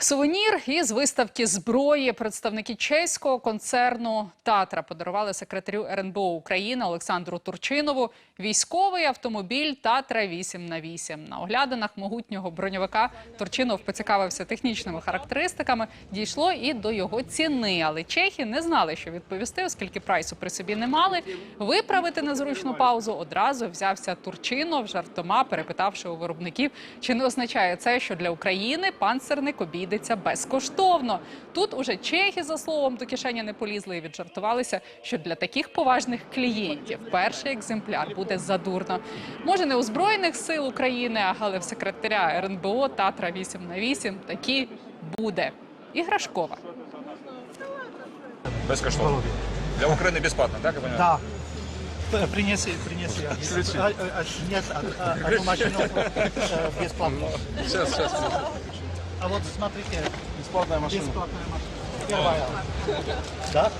Сувенір із виставки зброї представники чеського концерну Татра подарували секретарю РНБО України Олександру Турчинову військовий автомобіль Татра 8 на 8 На оглядинах могутнього броньовика Турчинов поцікавився технічними характеристиками. Дійшло і до його ціни. Але чехи не знали, що відповісти, оскільки прайсу при собі не мали. Виправити незручну паузу одразу взявся Турчинов, жартома перепитавши у виробників, чи не означає це, що для України панцерник обійдеться безкоштовно. Тут уже чехи за словом до кишені не полізли і віджартувалися, що для таких поважних клієнтів перший екземпляр буде задурно. Може, не у збройних сил України, але в секретаря РНБО Татра 8 на 8 такі буде. Іграшкова. Безкоштовно. Для України безплатно, так я понимаю? Да. П- Принеси, принеси. А, а, а, нет, а- а- э, бесплатно. Сейчас, сейчас. A od z matrykiem. Jest płatna maszyna. Jest płatna maszyna. Tak?